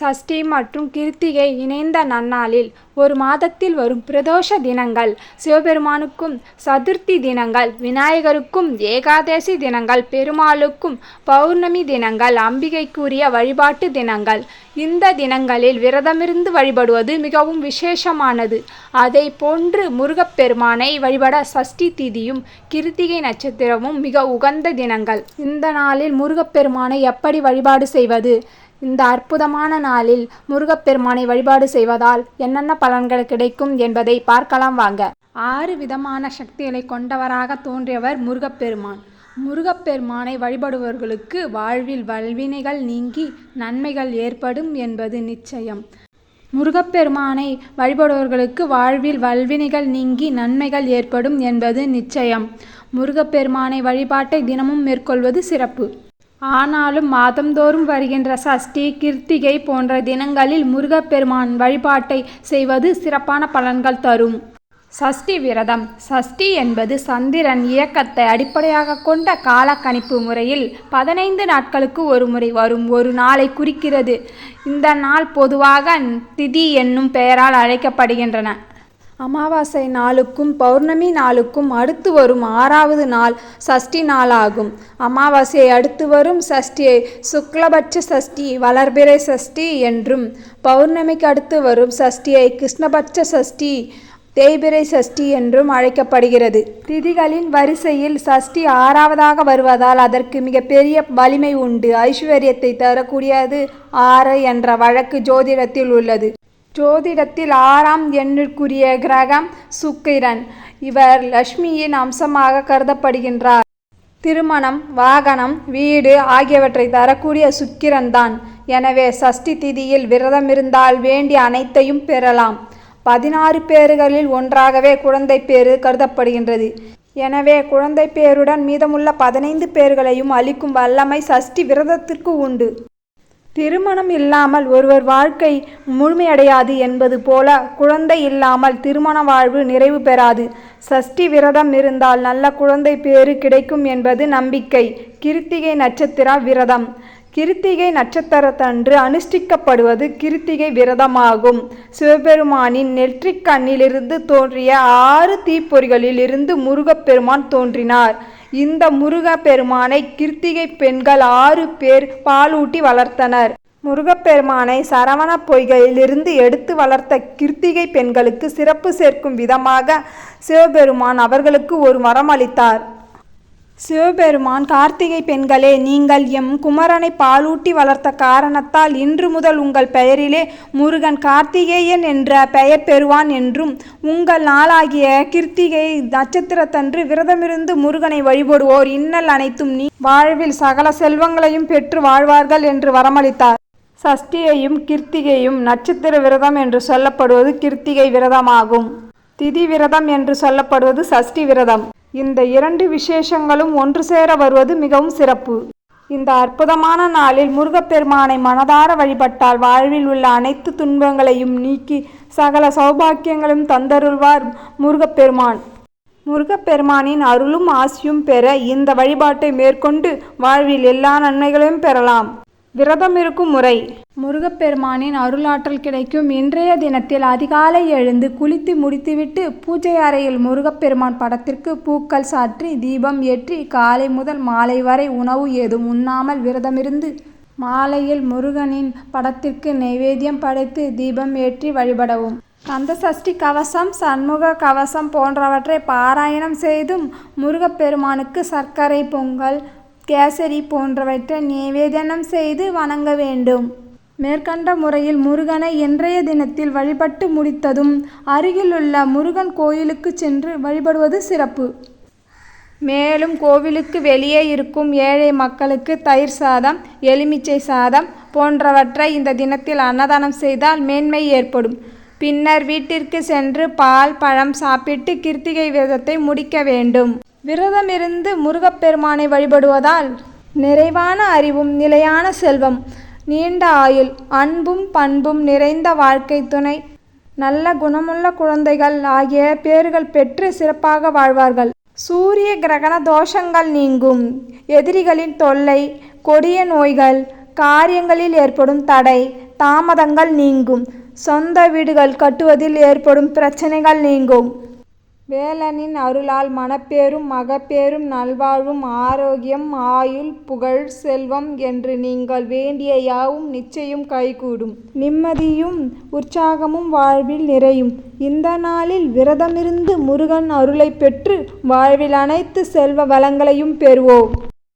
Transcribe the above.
சஷ்டி மற்றும் கிருத்திகை இணைந்த நன்னாளில் ஒரு மாதத்தில் வரும் பிரதோஷ தினங்கள் சிவபெருமானுக்கும் சதுர்த்தி தினங்கள் விநாயகருக்கும் ஏகாதசி தினங்கள் பெருமாளுக்கும் பௌர்ணமி தினங்கள் அம்பிகைக்குரிய வழிபாட்டு தினங்கள். இந்த தினங்களில் விரதமிருந்து வழிபடுவது மிகவும் விசேஷமானது. அதை போன்று முருகப்பெருமானை வழிபட சஷ்டி திதியும் கிருத்திகை நட்சத்திரமும் மிக உகந்த தினங்கள். இந்த நாளில் முருகப்பெருமானை எப்படி வழிபாடு செய்வது? இந்த அற்புதமான நாளில் முருகப்பெருமானை வழிபாடு செய்வதால் என்னென்ன பலன்கள் கிடைக்கும் என்பதை பார்க்கலாம் வாங்க. ஆறு விதமான சக்திகளை கொண்டவராக தோன்றியவர் முருகப்பெருமான். முருகப்பெருமானை வழிபடுபவர்களுக்கு வாழ்வில் வல்வினைகள் நீங்கி நன்மைகள் ஏற்படும் என்பது நிச்சயம். முருகப்பெருமானை வழிபடுபவர்களுக்கு வாழ்வில் வல்வினைகள் நீங்கி நன்மைகள் ஏற்படும் என்பது நிச்சயம். முருகப்பெருமானை வழிபாட்டை தினமும் மேற்கொள்வது சிறப்பு. ஆனாலும் மாதந்தோறும் வருகின்ற சஷ்டி கிருத்திகை போன்ற தினங்களில் முருகப்பெருமான் வழிபாட்டை செய்வது சிறப்பான பலன்கள் தரும். சஷ்டி விரதம். சஷ்டி என்பது சந்திரன் இயக்கத்தை அடிப்படையாக கொண்ட காலக்கணிப்பு முறையில் பதினைந்து நாட்களுக்கு ஒரு முறை வரும் ஒரு நாளை குறிக்கிறது. இந்த நாள் பொதுவாக திதி என்னும் பெயரால் அழைக்கப்படுகின்றன. அமாவாசை நாளுக்கும் பௌர்ணமி நாளுக்கும் அடுத்து வரும் ஆறாவது நாள் சஷ்டி நாளாகும். அமாவாசையை அடுத்து வரும் சஷ்டியை சுக்லபட்ச சஷ்டி வளர்பிறை சஷ்டி என்றும் பௌர்ணமிக்கு அடுத்து வரும் சஷ்டியை கிருஷ்ணபட்ச சஷ்டி தேய்பிறை சஷ்டி என்றும் அழைக்கப்படுகிறது. திதிகளின் வரிசையில் சஷ்டி ஆறாவதாக வருவதால் அதற்கு மிகப்பெரிய வலிமை உண்டு. ஐஸ்வர்யத்தை தரக்கூடியது ஆறு என்ற வழக்கு ஜோதிடத்தில் உள்ளது. ஜோதிடத்தில் ஆறாம் எண்ணிற்குரிய கிரகம் சுக்கிரன். இவர் லட்சுமியின் அம்சமாக கருதப்படுகின்றார். திருமணம் வாகனம் வீடு ஆகியவற்றை தரக்கூடிய சுக்கிரன்தான். எனவே சஷ்டி திதியில் விரதம் இருந்தால் வேண்டிய அனைத்தையும் பெறலாம். பதினாறு பேறுகளில் ஒன்றாகவே குழந்தை பேறு கருதப்படுகின்றது. எனவே குழந்தை பேருடன் மீதமுள்ள பதினைந்து பேர்களையும் அளிக்கும் வல்லமை சஷ்டி விரதத்திற்கு உண்டு. திருமணம் இல்லாமல் ஒருவர் வாழ்க்கை முழுமையடையாது என்பது போல குழந்தை இல்லாமல் திருமண வாழ்வு நிறைவு பெறாது. சஷ்டி விரதம் இருந்தால் நல்ல குழந்தை பேறு கிடைக்கும் என்பது நம்பிக்கை. கிருத்திகை நட்சத்திர விரதம். கிருத்திகை நட்சத்திரத்தன்று அனுஷ்டிக்கப்படுவது கிருத்திகை விரதமாகும். சிவபெருமானின் நெற்றிக் கண்ணிலிருந்து தோன்றிய ஆறு தீப்பொறிகளில் இருந்து முருகப்பெருமான் தோன்றினார். இந்த முருகப்பெருமானை கிருத்திகை பெண்கள் ஆறு பேர் பாலூட்டி வளர்த்தனர். முருகப்பெருமானை சரவண பொய்கையிலிருந்து எடுத்து வளர்த்த கிருத்திகை பெண்களுக்கு சிறப்பு சேர்க்கும் விதமாக சிவபெருமான் அவர்களுக்கு ஒரு மரம் அளித்தார். சிவபெருமான் கார்த்திகை பெண்களே நீங்கள் எம் குமரனை பாலூட்டி வளர்த்த காரணத்தால் இன்று முதல் உங்கள் பெயரிலே முருகன் கார்த்திகேயன் என்ற பெயர் பெறுவான் என்றும் உங்கள் நாளாகிய கிருத்திகை நட்சத்திரத்தன்று விரதமிருந்து முருகனை வழிபடுவோர் இன்னல் அனைத்தும் நீ வாழ்வில் சகல செல்வங்களையும் பெற்று வாழ்வார்கள் என்று வரமளித்தார். சஷ்டியையும் கிருத்திகையும் நட்சத்திர விரதம் என்று சொல்லப்படுவது கிருத்திகை விரதமாகும். திதி விரதம் என்று சொல்லப்படுவது சஷ்டி விரதம். இந்த இரண்டு விசேஷங்களும் ஒன்று சேர வருவது மிகவும் சிறப்பு. இந்த அற்புதமான நாளில் முருகப்பெருமானை மனதார வழிபட்டால் வாழ்வில் உள்ள அனைத்து துன்பங்களையும் நீக்கி சகல சௌபாக்கியங்களும் தந்தருள்வார் முருகப்பெருமான். முருகப்பெருமானின் அருளும் ஆசியும் பெற இந்த வழிபாட்டை மேற்கொண்டு வாழ்வில் எல்லா நன்மைகளையும் பெறலாம். விரதம் இருக்கும் முறை. முருகப்பெருமானின் அருளாற்றல் கிடைக்கும் இன்றைய தினத்தில் அதிகாலை எழுந்து குளித்து முடித்துவிட்டு பூஜை அறையில் முருகப்பெருமான் படத்திற்கு பூக்கள் சாற்றி தீபம் ஏற்றி காலை முதல் மாலை வரை உணவு ஏதும் உண்ணாமல் விரதமிருந்து மாலையில் முருகனின் படத்திற்கு நைவேத்தியம் படைத்து தீபம் ஏற்றி வழிபடவும். கந்த சஷ்டி கவசம் சண்முக கவசம் போன்றவற்றை பாராயணம் செய்தும் முருகப்பெருமானுக்கு சர்க்கரை பொங்கல் கேசரி போன்றவற்றை நிவேதனம் செய்து வணங்க வேண்டும். மேற்கண்ட முறையில் முருகனை இன்றைய தினத்தில் வழிபட்டு முடித்ததும் அருகிலுள்ள முருகன் கோயிலுக்கு சென்று வழிபடுவது சிறப்பு. மேலும் கோவிலுக்கு வெளியே இருக்கும் ஏழை மக்களுக்கு தயிர் சாதம் எலுமிச்சை சாதம் போன்றவற்றை இந்த தினத்தில் அன்னதானம் செய்தால் மேன்மை ஏற்படும். பின்னர் வீட்டிற்கு சென்று பால் பழம் சாப்பிட்டு கிருத்திகை விரதத்தை முடிக்க வேண்டும். விரதமிருந்து முருகப்பெருமானை வழிபடுவதால் நிறைவான அறிவும் நிலையான செல்வம் நீண்ட ஆயுள் அன்பும் பண்பும் நிறைந்த வாழ்க்கை துணை நல்ல குணமுள்ள குழந்தைகள் ஆகிய பேறுகள் பெற்று சிறப்பாக வாழ்வார்கள். சூரிய கிரகண தோஷங்கள் நீங்கும். எதிரிகளின் தொல்லை கொடிய நோய்கள் காரியங்களில் ஏற்படும் தடை தாமதங்கள் நீங்கும். சொந்த வீடுகள் கட்டுவதில் ஏற்படும் பிரச்சனைகள் நீங்கும். வேலனின் அருளால் மணப்பேறும் மகப்பேறும் நல்வாழ்வும் ஆரோக்கியம் ஆயுள் புகழ் செல்வம் என்று நீங்கள் வேண்டிய யாவும் நிச்சயம் கைகூடும். நிம்மதியும் உற்சாகமும் வாழ்வில் நிறையும். இந்த நாளில் விரதமிருந்து முருகன் அருளை பெற்று வாழ்வில் அனைத்து செல்வ வளங்களையும் பெறுவோம்.